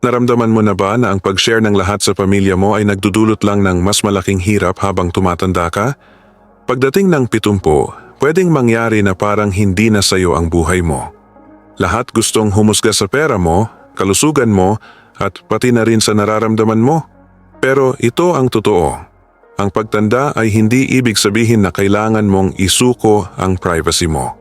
Naramdaman mo na ba na ang pag-share ng lahat sa pamilya mo ay nagdudulot lang ng mas malaking hirap habang tumatanda ka? Pagdating ng pitumpo, pwedeng mangyari na parang hindi na sayo ang buhay mo. Lahat gustong humusga sa pera mo, kalusugan mo, at pati na rin sa nararamdaman mo. Pero ito ang totoo. Ang pagtanda ay hindi ibig sabihin na kailangan mong isuko ang privacy mo.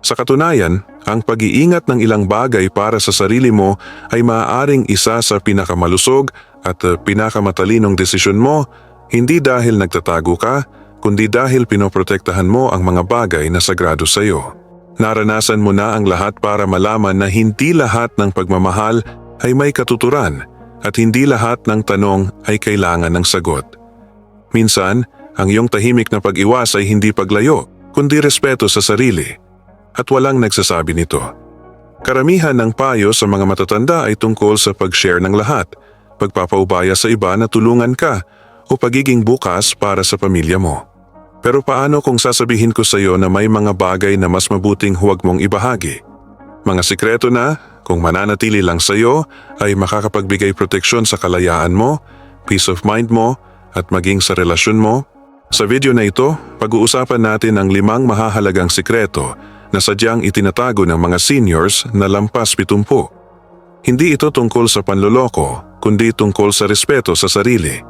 Sa katunayan, ang pag-iingat ng ilang bagay para sa sarili mo ay maaaring isa sa pinakamalusog at uh, pinakamatalinong desisyon mo, hindi dahil nagtatago ka, kundi dahil pinoprotektahan mo ang mga bagay na sagrado sa iyo. Naranasan mo na ang lahat para malaman na hindi lahat ng pagmamahal ay may katuturan at hindi lahat ng tanong ay kailangan ng sagot. Minsan, ang iyong tahimik na pag-iwas ay hindi paglayo, kundi respeto sa sarili. At walang nagsasabi nito. Karamihan ng payo sa mga matatanda ay tungkol sa pag-share ng lahat, pagpapaubaya sa iba na tulungan ka, o pagiging bukas para sa pamilya mo. Pero paano kung sasabihin ko sa iyo na may mga bagay na mas mabuting huwag mong ibahagi? Mga sikreto na, kung mananatili lang sa iyo, ay makakapagbigay proteksyon sa kalayaan mo, peace of mind mo, at maging sa relasyon mo? Sa video na ito, pag-uusapan natin ang limang mahahalagang sikreto na sadyang itinatago ng mga seniors na lampas pitumpu. Hindi ito tungkol sa panloloko, kundi tungkol sa respeto sa sarili.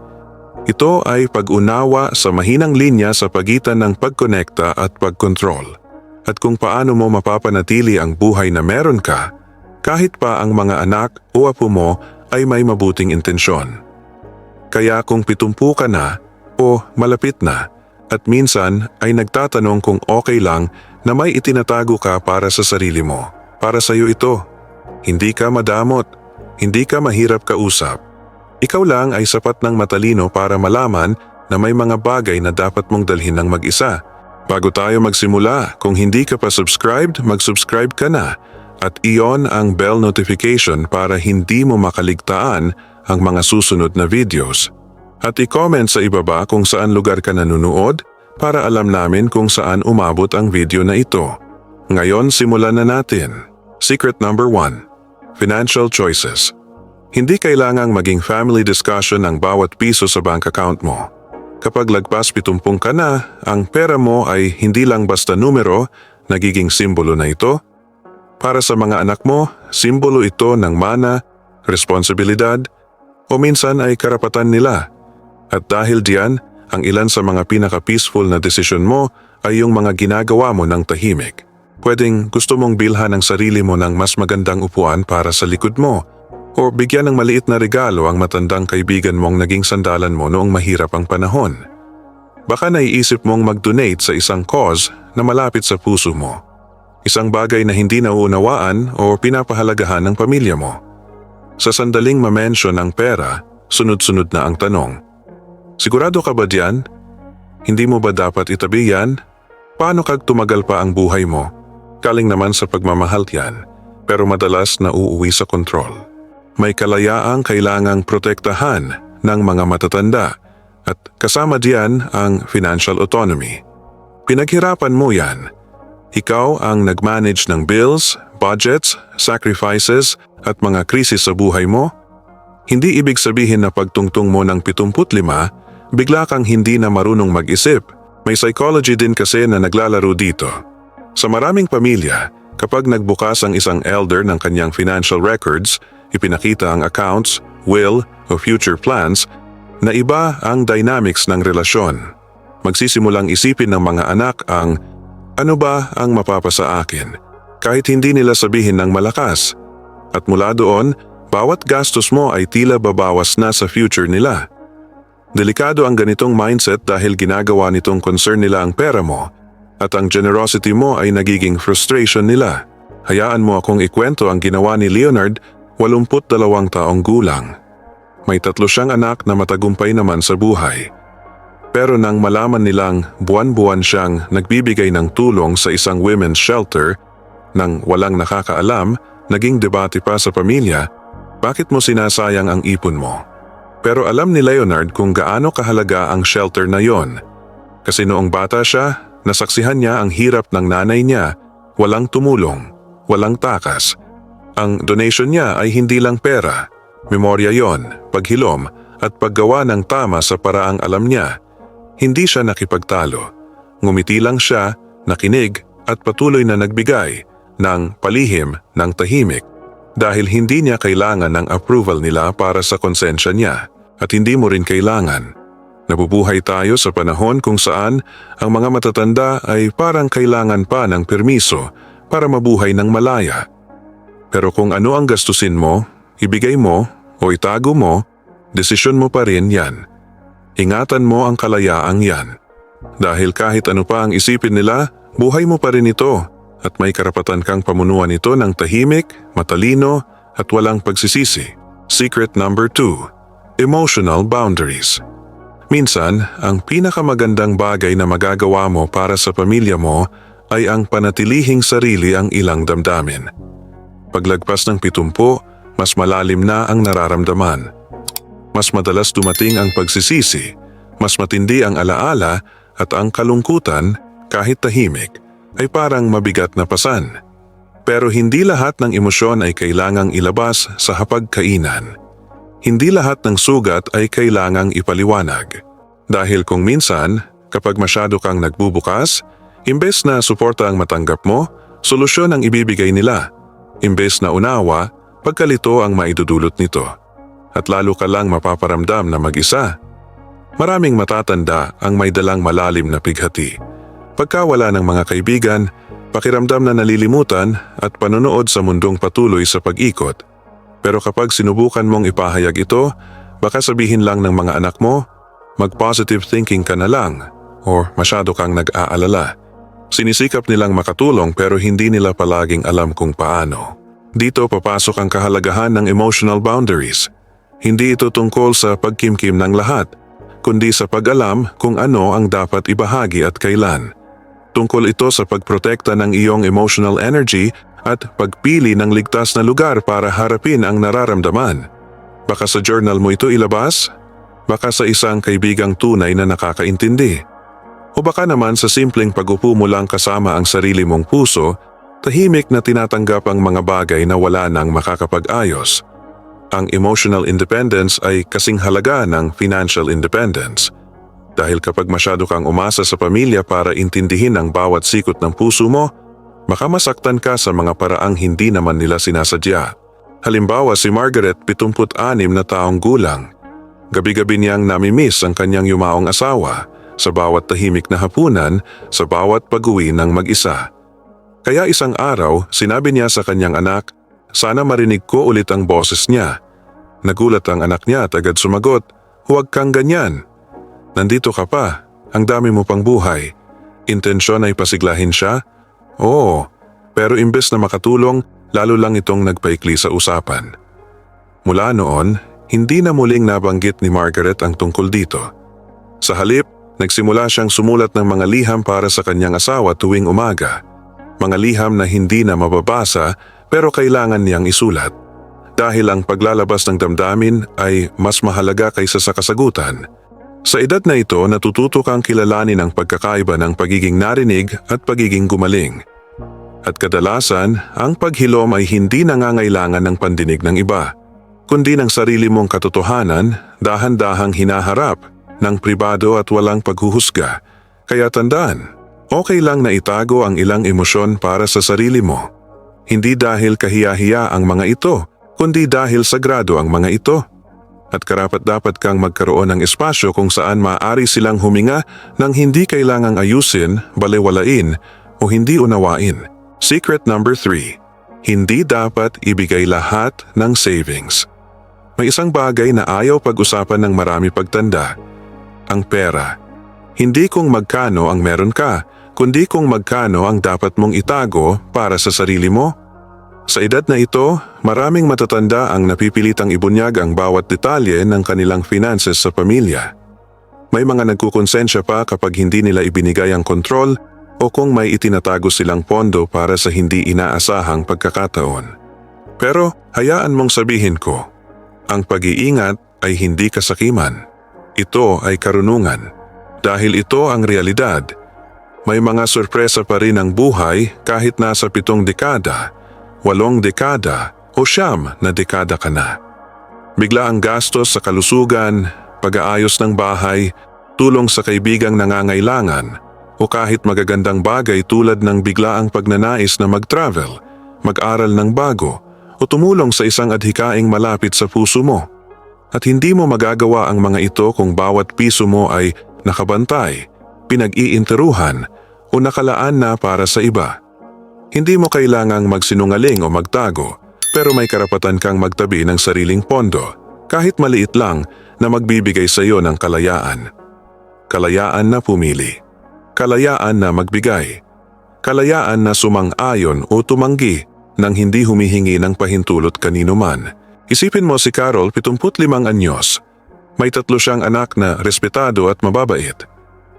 Ito ay pag-unawa sa mahinang linya sa pagitan ng pagkonekta at pagkontrol. At kung paano mo mapapanatili ang buhay na meron ka, kahit pa ang mga anak o apo mo ay may mabuting intensyon. Kaya kung pitumpu ka na o malapit na at minsan ay nagtatanong kung okay lang na may itinatago ka para sa sarili mo. Para sa iyo ito. Hindi ka madamot. Hindi ka mahirap kausap. Ikaw lang ay sapat ng matalino para malaman na may mga bagay na dapat mong dalhin ng mag-isa. Bago tayo magsimula, kung hindi ka pa subscribed, mag-subscribe ka na at iyon ang bell notification para hindi mo makaligtaan ang mga susunod na videos. At i-comment sa ibaba kung saan lugar ka nanonood para alam namin kung saan umabot ang video na ito. Ngayon simulan na natin. Secret number 1. Financial choices. Hindi kailangang maging family discussion ang bawat piso sa bank account mo. Kapag lagpas 70 ka na, ang pera mo ay hindi lang basta numero, nagiging simbolo na ito. Para sa mga anak mo, simbolo ito ng mana, responsibilidad, o minsan ay karapatan nila. At dahil diyan, ang ilan sa mga pinaka-peaceful na desisyon mo ay yung mga ginagawa mo ng tahimik. Pwedeng gusto mong bilhan ang sarili mo ng mas magandang upuan para sa likod mo o bigyan ng maliit na regalo ang matandang kaibigan mong naging sandalan mo noong mahirap ang panahon. Baka naiisip mong mag-donate sa isang cause na malapit sa puso mo. Isang bagay na hindi nauunawaan o pinapahalagahan ng pamilya mo. Sa sandaling mamention ang pera, sunod-sunod na ang tanong. Sigurado ka ba diyan? Hindi mo ba dapat itabi yan? Paano kag tumagal pa ang buhay mo? Kaling naman sa pagmamahal yan, pero madalas na uuwi sa kontrol. May kalayaang kailangang protektahan ng mga matatanda at kasama diyan ang financial autonomy. Pinaghirapan mo yan. Ikaw ang nag-manage ng bills, budgets, sacrifices at mga krisis sa buhay mo? Hindi ibig sabihin na pagtungtong mo ng 75, bigla kang hindi na marunong mag-isip. May psychology din kasi na naglalaro dito. Sa maraming pamilya, kapag nagbukas ang isang elder ng kanyang financial records, ipinakita ang accounts, will o future plans, na iba ang dynamics ng relasyon. Magsisimulang isipin ng mga anak ang ano ba ang mapapasa akin kahit hindi nila sabihin ng malakas. At mula doon, bawat gastos mo ay tila babawas na sa future nila. Delikado ang ganitong mindset dahil ginagawa nitong concern nila ang pera mo at ang generosity mo ay nagiging frustration nila. Hayaan mo akong ikwento ang ginawa ni Leonard, 82 taong gulang. May tatlo siyang anak na matagumpay naman sa buhay. Pero nang malaman nilang buwan-buwan siyang nagbibigay ng tulong sa isang women's shelter, nang walang nakakaalam, naging debate pa sa pamilya, bakit mo sinasayang ang ipon mo? Pero alam ni Leonard kung gaano kahalaga ang shelter na yon. Kasi noong bata siya, nasaksihan niya ang hirap ng nanay niya, walang tumulong, walang takas. Ang donation niya ay hindi lang pera, Memorya yon, paghilom, at paggawa ng tama sa paraang alam niya. Hindi siya nakipagtalo. Ngumiti lang siya, nakinig, at patuloy na nagbigay ng palihim ng tahimik dahil hindi niya kailangan ng approval nila para sa konsensya niya at hindi mo rin kailangan. Nabubuhay tayo sa panahon kung saan ang mga matatanda ay parang kailangan pa ng permiso para mabuhay ng malaya. Pero kung ano ang gastusin mo, ibigay mo o itago mo, desisyon mo pa rin yan. Ingatan mo ang kalayaang yan. Dahil kahit ano pa ang isipin nila, buhay mo pa rin ito at may karapatan kang pamunuan ito ng tahimik, matalino at walang pagsisisi. Secret number 2. Emotional boundaries. Minsan, ang pinakamagandang bagay na magagawa mo para sa pamilya mo ay ang panatilihing sarili ang ilang damdamin. Paglagpas ng pitumpo, mas malalim na ang nararamdaman. Mas madalas dumating ang pagsisisi, mas matindi ang alaala at ang kalungkutan kahit tahimik ay parang mabigat na pasan. Pero hindi lahat ng emosyon ay kailangang ilabas sa hapagkainan. Hindi lahat ng sugat ay kailangang ipaliwanag. Dahil kung minsan, kapag masyado kang nagbubukas, imbes na suporta ang matanggap mo, solusyon ang ibibigay nila. Imbes na unawa, pagkalito ang maidudulot nito. At lalo ka lang mapaparamdam na mag-isa. Maraming matatanda ang may dalang malalim na pighati. Pagka wala ng mga kaibigan, pakiramdam na nalilimutan at panonood sa mundong patuloy sa pag-ikot. Pero kapag sinubukan mong ipahayag ito, baka sabihin lang ng mga anak mo, mag-positive thinking ka na lang or masyado kang nag-aalala. Sinisikap nilang makatulong pero hindi nila palaging alam kung paano. Dito papasok ang kahalagahan ng emotional boundaries. Hindi ito tungkol sa pagkimkim ng lahat, kundi sa pag-alam kung ano ang dapat ibahagi at kailan. Tungkol ito sa pagprotekta ng iyong emotional energy at pagpili ng ligtas na lugar para harapin ang nararamdaman. Baka sa journal mo ito ilabas? Baka sa isang kaibigang tunay na nakakaintindi? O baka naman sa simpleng pagupo mo lang kasama ang sarili mong puso, tahimik na tinatanggap ang mga bagay na wala nang makakapag-ayos. Ang emotional independence ay kasing halaga ng financial independence. Dahil kapag masyado kang umasa sa pamilya para intindihin ang bawat sikot ng puso mo, makamasaktan ka sa mga paraang hindi naman nila sinasadya. Halimbawa si Margaret 76 na taong gulang. Gabi-gabi niyang namimiss ang kanyang yumaong asawa sa bawat tahimik na hapunan, sa bawat pag-uwi ng mag-isa. Kaya isang araw, sinabi niya sa kanyang anak, sana marinig ko ulit ang boses niya. Nagulat ang anak niya at agad sumagot, huwag kang ganyan. Nandito ka pa, ang dami mo pang buhay. Intensyon ay pasiglahin siya? Oo, pero imbes na makatulong, lalo lang itong nagpaikli sa usapan. Mula noon, hindi na muling nabanggit ni Margaret ang tungkol dito. Sa halip, nagsimula siyang sumulat ng mga liham para sa kanyang asawa tuwing umaga. Mga liham na hindi na mababasa pero kailangan niyang isulat. Dahil ang paglalabas ng damdamin ay mas mahalaga kaysa sa kasagutan. Sa edad na ito, natututo kang kilalanin ang pagkakaiba ng pagiging narinig at pagiging gumaling. At kadalasan, ang paghilom ay hindi nangangailangan ng pandinig ng iba, kundi ng sarili mong katotohanan, dahan-dahang hinaharap ng pribado at walang paghuhusga. Kaya tandaan, okay lang na itago ang ilang emosyon para sa sarili mo. Hindi dahil kahiya-hiya ang mga ito, kundi dahil sagrado ang mga ito at karapat dapat kang magkaroon ng espasyo kung saan maaari silang huminga nang hindi kailangang ayusin, balewalain o hindi unawain. Secret number 3. Hindi dapat ibigay lahat ng savings. May isang bagay na ayaw pag-usapan ng marami pagtanda. Ang pera. Hindi kung magkano ang meron ka, kundi kung magkano ang dapat mong itago para sa sarili mo sa edad na ito, maraming matatanda ang napipilitang ibunyag ang bawat detalye ng kanilang finances sa pamilya. May mga nagkukonsensya pa kapag hindi nila ibinigay ang kontrol o kung may itinatago silang pondo para sa hindi inaasahang pagkakataon. Pero hayaan mong sabihin ko, ang pag-iingat ay hindi kasakiman. Ito ay karunungan. Dahil ito ang realidad, may mga sorpresa pa rin ang buhay kahit nasa pitong dekada walong dekada o siyam na dekada ka na. Bigla ang gastos sa kalusugan, pag-aayos ng bahay, tulong sa kaibigang nangangailangan, o kahit magagandang bagay tulad ng biglaang pagnanais na mag-travel, mag-aral ng bago, o tumulong sa isang adhikaing malapit sa puso mo. At hindi mo magagawa ang mga ito kung bawat piso mo ay nakabantay, pinag-iinteruhan, o nakalaan na para sa iba. Hindi mo kailangang magsinungaling o magtago, pero may karapatan kang magtabi ng sariling pondo, kahit maliit lang na magbibigay sa iyo ng kalayaan. Kalayaan na pumili. Kalayaan na magbigay. Kalayaan na sumang-ayon o tumanggi nang hindi humihingi ng pahintulot kanino man. Isipin mo si Carol, 75 anyos. May tatlo siyang anak na respetado at mababait.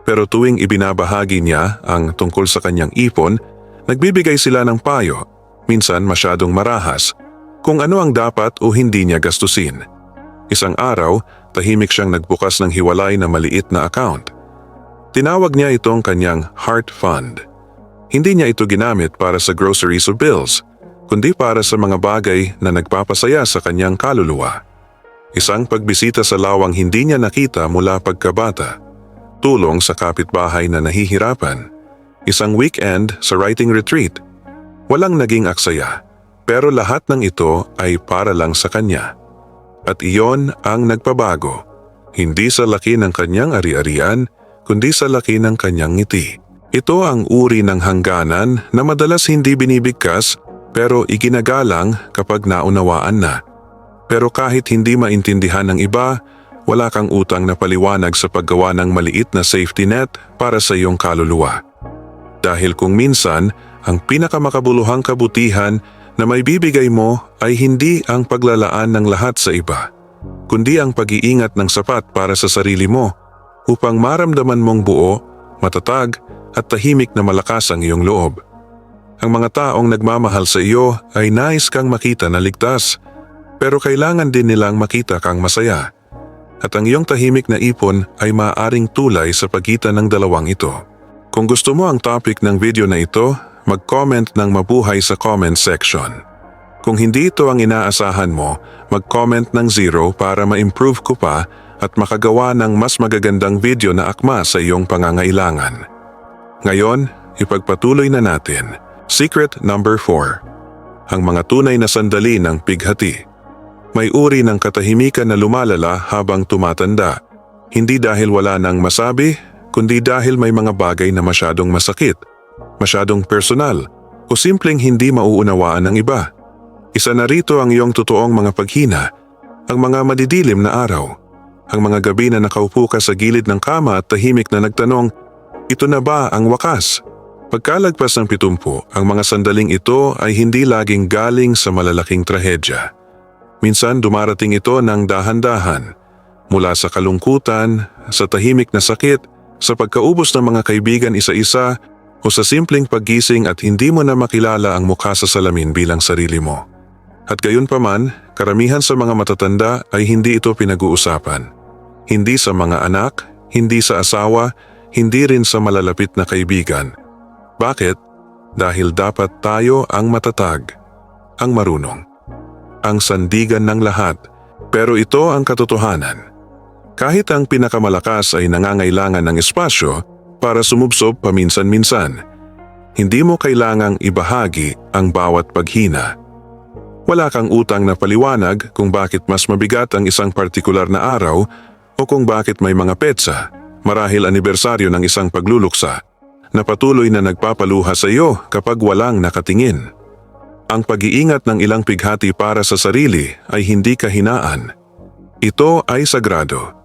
Pero tuwing ibinabahagi niya ang tungkol sa kanyang ipon, nagbibigay sila ng payo, minsan masyadong marahas, kung ano ang dapat o hindi niya gastusin. Isang araw, tahimik siyang nagbukas ng hiwalay na maliit na account. Tinawag niya itong kanyang heart fund. Hindi niya ito ginamit para sa groceries o bills, kundi para sa mga bagay na nagpapasaya sa kanyang kaluluwa. Isang pagbisita sa lawang hindi niya nakita mula pagkabata, tulong sa kapitbahay na nahihirapan, isang weekend sa writing retreat. Walang naging aksaya, pero lahat ng ito ay para lang sa kanya. At iyon ang nagpabago, hindi sa laki ng kanyang ari-arian, kundi sa laki ng kanyang ngiti. Ito ang uri ng hangganan na madalas hindi binibigkas pero iginagalang kapag naunawaan na. Pero kahit hindi maintindihan ng iba, wala kang utang na paliwanag sa paggawa ng maliit na safety net para sa iyong kaluluwa. Dahil kung minsan, ang pinakamakabuluhang kabutihan na may bibigay mo ay hindi ang paglalaan ng lahat sa iba, kundi ang pag-iingat ng sapat para sa sarili mo upang maramdaman mong buo, matatag at tahimik na malakas ang iyong loob. Ang mga taong nagmamahal sa iyo ay nais kang makita na ligtas, pero kailangan din nilang makita kang masaya. At ang iyong tahimik na ipon ay maaaring tulay sa pagitan ng dalawang ito. Kung gusto mo ang topic ng video na ito, mag-comment ng mabuhay sa comment section. Kung hindi ito ang inaasahan mo, mag-comment ng zero para ma-improve ko pa at makagawa ng mas magagandang video na akma sa iyong pangangailangan. Ngayon, ipagpatuloy na natin. Secret number 4. Ang mga tunay na sandali ng pighati. May uri ng katahimikan na lumalala habang tumatanda. Hindi dahil wala nang masabi, kundi dahil may mga bagay na masyadong masakit, masyadong personal, o simpleng hindi mauunawaan ng iba. Isa na rito ang iyong totoong mga paghina, ang mga madidilim na araw, ang mga gabi na nakaupo ka sa gilid ng kama at tahimik na nagtanong, ito na ba ang wakas? Pagkalagpas ng pitumpo, ang mga sandaling ito ay hindi laging galing sa malalaking trahedya. Minsan dumarating ito ng dahan-dahan, mula sa kalungkutan, sa tahimik na sakit, sa pagkaubos ng mga kaibigan isa-isa o sa simpleng paggising at hindi mo na makilala ang mukha sa salamin bilang sarili mo. At gayon pa man, karamihan sa mga matatanda ay hindi ito pinag-uusapan. Hindi sa mga anak, hindi sa asawa, hindi rin sa malalapit na kaibigan. Bakit? Dahil dapat tayo ang matatag, ang marunong, ang sandigan ng lahat. Pero ito ang katotohanan. Kahit ang pinakamalakas ay nangangailangan ng espasyo para sumubsob paminsan-minsan, hindi mo kailangang ibahagi ang bawat paghina. Wala kang utang na paliwanag kung bakit mas mabigat ang isang partikular na araw o kung bakit may mga petsa, marahil anibersaryo ng isang pagluluksa na patuloy na nagpapaluha sa iyo kapag walang nakatingin. Ang pag-iingat ng ilang pighati para sa sarili ay hindi kahinaan. Ito ay sagrado.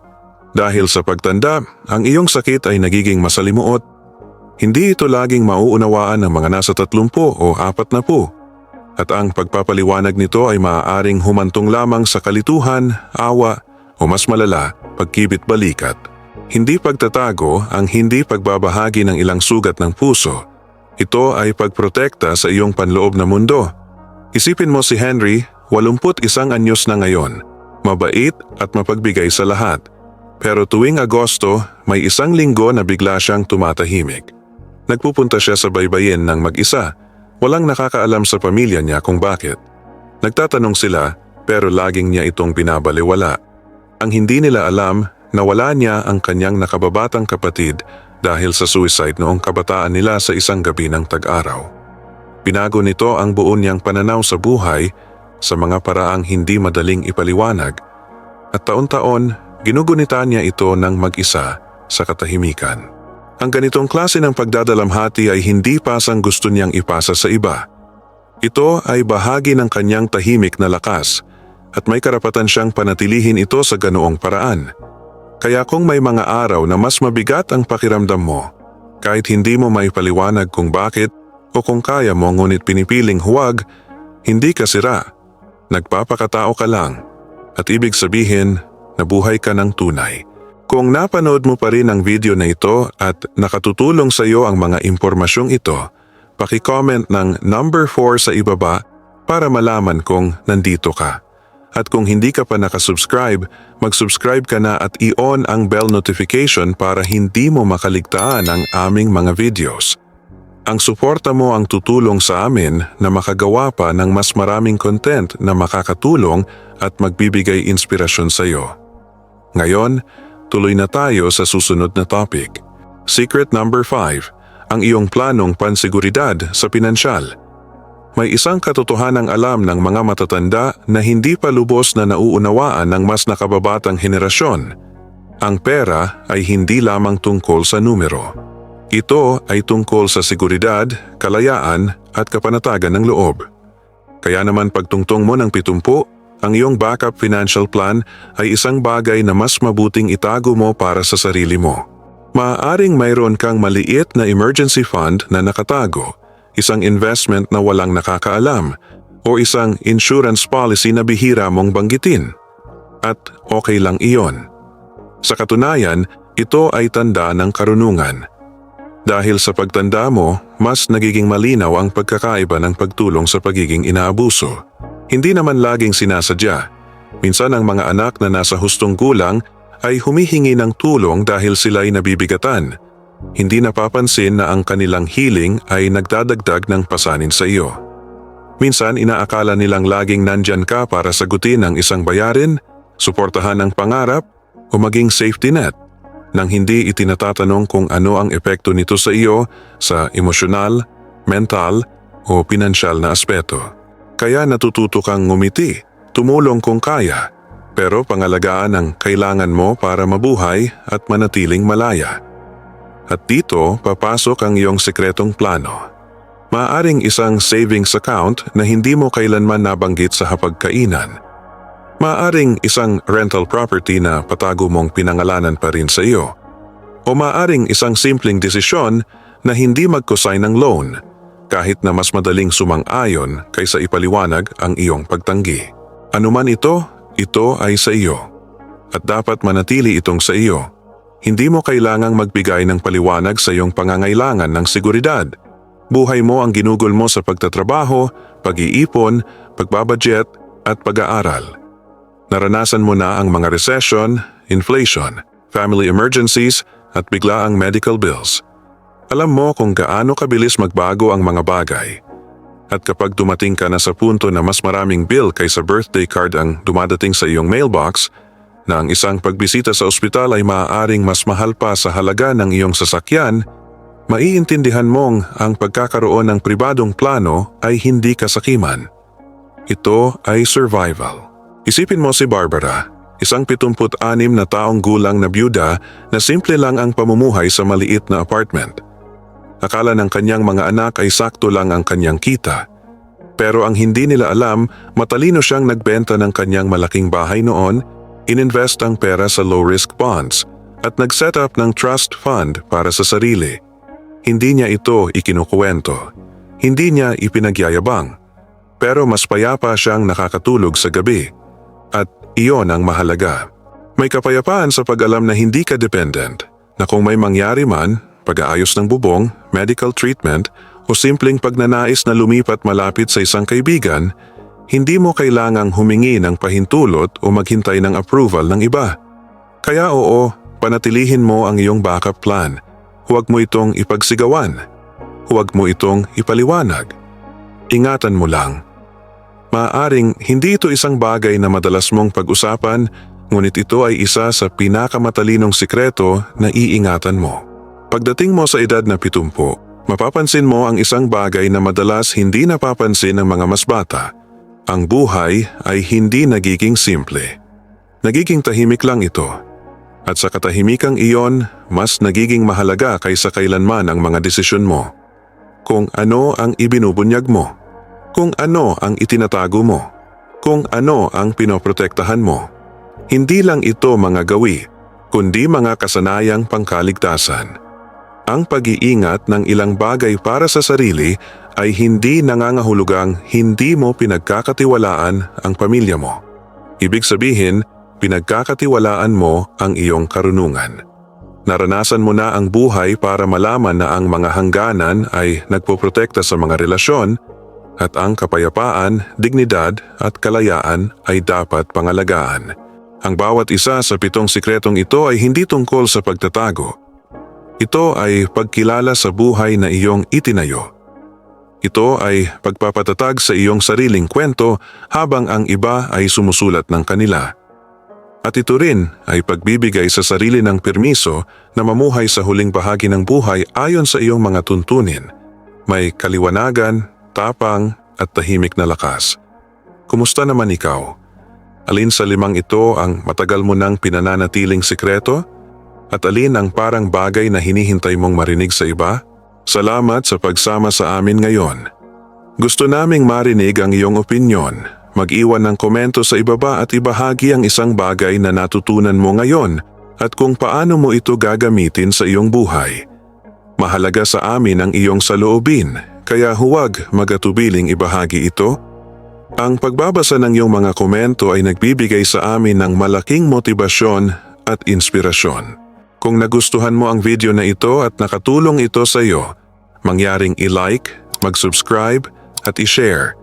Dahil sa pagtanda, ang iyong sakit ay nagiging masalimuot. Hindi ito laging mauunawaan ng mga nasa tatlumpu o apat na po. At ang pagpapaliwanag nito ay maaaring humantong lamang sa kalituhan, awa, o mas malala, pagkibit balikat. Hindi pagtatago ang hindi pagbabahagi ng ilang sugat ng puso. Ito ay pagprotekta sa iyong panloob na mundo. Isipin mo si Henry, 81 anyos na ngayon, mabait at mapagbigay sa lahat. Pero tuwing Agosto, may isang linggo na bigla siyang tumatahimik. Nagpupunta siya sa baybayin ng mag-isa. Walang nakakaalam sa pamilya niya kung bakit. Nagtatanong sila, pero laging niya itong binabaliwala. Ang hindi nila alam na wala niya ang kanyang nakababatang kapatid dahil sa suicide noong kabataan nila sa isang gabi ng tag-araw. Binago nito ang buo niyang pananaw sa buhay sa mga paraang hindi madaling ipaliwanag at taon-taon ginugunita niya ito ng mag-isa sa katahimikan. Ang ganitong klase ng pagdadalamhati ay hindi pasang gusto niyang ipasa sa iba. Ito ay bahagi ng kanyang tahimik na lakas at may karapatan siyang panatilihin ito sa ganoong paraan. Kaya kung may mga araw na mas mabigat ang pakiramdam mo, kahit hindi mo may paliwanag kung bakit o kung kaya mo ngunit pinipiling huwag, hindi ka sira. Nagpapakatao ka lang at ibig sabihin nabuhay ka ng tunay. Kung napanood mo pa rin ang video na ito at nakatutulong sa iyo ang mga impormasyong ito, paki-comment ng number 4 sa ibaba para malaman kung nandito ka. At kung hindi ka pa nakasubscribe, mag-subscribe ka na at i-on ang bell notification para hindi mo makaligtaan ang aming mga videos. Ang suporta mo ang tutulong sa amin na makagawa pa ng mas maraming content na makakatulong at magbibigay inspirasyon sa iyo. Ngayon, tuloy na tayo sa susunod na topic. Secret number 5, ang iyong planong pansiguridad sa pinansyal. May isang katotohanang alam ng mga matatanda na hindi pa lubos na nauunawaan ng mas nakababatang henerasyon. Ang pera ay hindi lamang tungkol sa numero. Ito ay tungkol sa seguridad, kalayaan at kapanatagan ng loob. Kaya naman pagtungtong mo ng pitumpu, ang iyong backup financial plan ay isang bagay na mas mabuting itago mo para sa sarili mo. Maaaring mayroon kang maliit na emergency fund na nakatago, isang investment na walang nakakaalam, o isang insurance policy na bihira mong banggitin. At okay lang iyon. Sa katunayan, ito ay tanda ng karunungan. Dahil sa pagtanda mo, mas nagiging malinaw ang pagkakaiba ng pagtulong sa pagiging inaabuso. Hindi naman laging sinasadya. Minsan ang mga anak na nasa hustong gulang ay humihingi ng tulong dahil sila'y nabibigatan. Hindi napapansin na ang kanilang healing ay nagdadagdag ng pasanin sa iyo. Minsan inaakala nilang laging nandyan ka para sagutin ang isang bayarin, suportahan ang pangarap, o maging safety net nang hindi itinatatanong kung ano ang epekto nito sa iyo sa emosyonal, mental o pinansyal na aspeto. Kaya natututo kang ngumiti, tumulong kung kaya, pero pangalagaan ang kailangan mo para mabuhay at manatiling malaya. At dito papasok ang iyong sekretong plano. Maaring isang savings account na hindi mo kailanman nabanggit sa hapagkainan. Maaring isang rental property na patago mong pinangalanan pa rin sa iyo. O maaring isang simpleng desisyon na hindi mag-cosign ng loan kahit na mas madaling sumang-ayon kaysa ipaliwanag ang iyong pagtanggi. Anuman ito, ito ay sa iyo. At dapat manatili itong sa iyo. Hindi mo kailangang magbigay ng paliwanag sa iyong pangangailangan ng seguridad. Buhay mo ang ginugol mo sa pagtatrabaho, pag-iipon, pagbabudget at pag-aaral. Naranasan mo na ang mga recession, inflation, family emergencies at biglaang medical bills. Alam mo kung gaano kabilis magbago ang mga bagay. At kapag dumating ka na sa punto na mas maraming bill kaysa birthday card ang dumadating sa iyong mailbox, na ang isang pagbisita sa ospital ay maaaring mas mahal pa sa halaga ng iyong sasakyan, maiintindihan mong ang pagkakaroon ng pribadong plano ay hindi kasakiman. Ito ay survival. Isipin mo si Barbara, isang 76 na taong gulang na byuda na simple lang ang pamumuhay sa maliit na apartment. Akala ng kanyang mga anak ay sakto lang ang kanyang kita. Pero ang hindi nila alam, matalino siyang nagbenta ng kanyang malaking bahay noon, ininvest ang pera sa low-risk bonds, at nag-set up ng trust fund para sa sarili. Hindi niya ito ikinukuwento. Hindi niya ipinagyayabang. Pero mas payapa siyang nakakatulog sa gabi. At iyon ang mahalaga. May kapayapaan sa pag-alam na hindi ka dependent, na kung may mangyari man, pag-aayos ng bubong, medical treatment, o simpleng pagnanais na lumipat malapit sa isang kaibigan, hindi mo kailangang humingi ng pahintulot o maghintay ng approval ng iba. Kaya oo, panatilihin mo ang iyong backup plan. Huwag mo itong ipagsigawan. Huwag mo itong ipaliwanag. Ingatan mo lang. Maaaring hindi ito isang bagay na madalas mong pag-usapan, ngunit ito ay isa sa pinakamatalinong sikreto na iingatan mo. Pagdating mo sa edad na pitumpo, mapapansin mo ang isang bagay na madalas hindi napapansin ng mga mas bata. Ang buhay ay hindi nagiging simple. Nagiging tahimik lang ito. At sa katahimikang iyon, mas nagiging mahalaga kaysa kailanman ang mga desisyon mo. Kung ano ang ibinubunyag mo. Kung ano ang itinatago mo. Kung ano ang pinoprotektahan mo. Hindi lang ito mga gawi, kundi mga kasanayang pangkaligtasan. Ang pag-iingat ng ilang bagay para sa sarili ay hindi nangangahulugang hindi mo pinagkakatiwalaan ang pamilya mo. Ibig sabihin, pinagkakatiwalaan mo ang iyong karunungan. Naranasan mo na ang buhay para malaman na ang mga hangganan ay nagpoprotekta sa mga relasyon at ang kapayapaan, dignidad at kalayaan ay dapat pangalagaan. Ang bawat isa sa pitong sikretong ito ay hindi tungkol sa pagtatago, ito ay pagkilala sa buhay na iyong itinayo. Ito ay pagpapatatag sa iyong sariling kwento habang ang iba ay sumusulat ng kanila. At ito rin ay pagbibigay sa sarili ng permiso na mamuhay sa huling bahagi ng buhay ayon sa iyong mga tuntunin. May kaliwanagan, tapang at tahimik na lakas. Kumusta naman ikaw? Alin sa limang ito ang matagal mo nang pinananatiling sikreto? At alin ang parang bagay na hinihintay mong marinig sa iba? Salamat sa pagsama sa amin ngayon. Gusto naming marinig ang iyong opinyon. Mag-iwan ng komento sa ibaba at ibahagi ang isang bagay na natutunan mo ngayon at kung paano mo ito gagamitin sa iyong buhay. Mahalaga sa amin ang iyong saloobin, kaya huwag magatubiling ibahagi ito. Ang pagbabasa ng iyong mga komento ay nagbibigay sa amin ng malaking motibasyon at inspirasyon. Kung nagustuhan mo ang video na ito at nakatulong ito sa iyo, mangyaring i-like, mag-subscribe at i-share.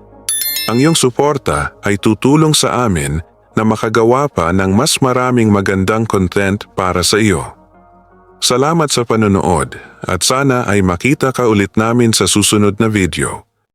Ang iyong suporta ay tutulong sa amin na makagawa pa ng mas maraming magandang content para sa iyo. Salamat sa panonood at sana ay makita ka ulit namin sa susunod na video.